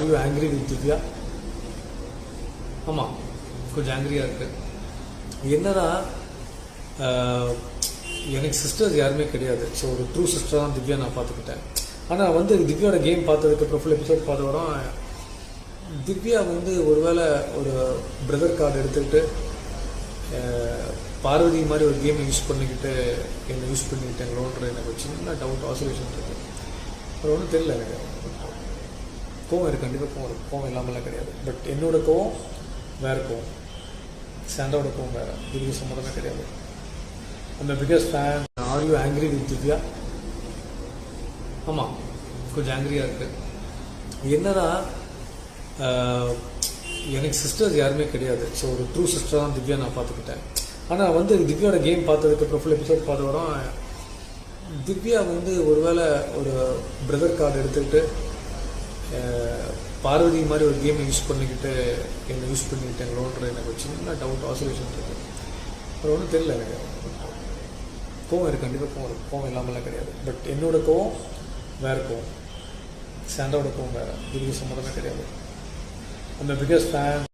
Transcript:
Are you angry with Divya ஆமாம் கொஞ்சம் ஆங்கிரியாக இருக்கு என்னன்னா எனக்கு சிஸ்டர்ஸ் யாருமே கிடையாது. ஸோ ஒரு ட்ரூ சிஸ்டர் தான் திவ்யா நான் பார்த்துக்கிட்டேன். ஆனால் வந்து திவ்யாவோட கேம் பார்த்ததுக்கப்புறம் ஃபுல் எபிசோட் பார்த்த வரோம் திவ்யா வந்து ஒருவேளை ஒரு பிரதர் கார்டு எடுத்துக்கிட்டு பார்வதி மாதிரி ஒரு கேமை யூஸ் பண்ணிக்கிட்டு என்னை யூஸ் பண்ணிக்கிட்டாங்களோன்ற எனக்கு ஒரு சின்ன டவுட் ஆசோலேஷன் இருக்குது அது ஒன்றும் தெரியல எனக்கு. கோவம் இருக்குது கண்டிப்பாக கோவம் இருக்குது கோவம் இல்லாமலாம் கிடையாது. பட் என்னோட கோவம் வேறு கோவம். சாண்டாவோட கோவம் வேறு. திவ்யா சம்மந்தமே கிடையாது. அந்த biggest fan are you angry with Divya? ஆமாம் கொஞ்சம் ஆங்கிரியாக இருக்குது என்னன்னா எனக்கு சிஸ்டர்ஸ் யாருமே கிடையாது. ஸோ ஒரு ட்ரூ சிஸ்டர் தான் திவ்யா நான் பார்த்துக்கிட்டேன். ஆனால் வந்து திவ்யாவோட கேம் பார்த்ததுக்கப்புறம் ஃபுல் எபிசோட் பார்த்த வரோம் திவ்யா வந்து ஒருவேளை ஒரு பிரதர் கார்டு எடுத்துக்கிட்டு பார்வதி மாதிரி ஒரு கேமை யூஸ் பண்ணிக்கிட்டு என்னை யூஸ் பண்ணிக்கிட்டாங்களோன்ற எனக்கு ஒரு சின்ன டவுட் ஆசோலேஷன் இருக்குது அப்புறம் ஒன்றும் தெரியல எனக்கு. கோவம் இருக்குது கண்டிப்பாக கோவம் இருக்குது கோவம் இல்லாமலாம் கிடையாது. பட் என்னோட கோவம் வேறு கோவம். சாண்டாவோட கோவம் வேறு. இதுக்கு சம்மந்தமே கிடையாது. அந்த பிகஸ்ட் ஃபேன்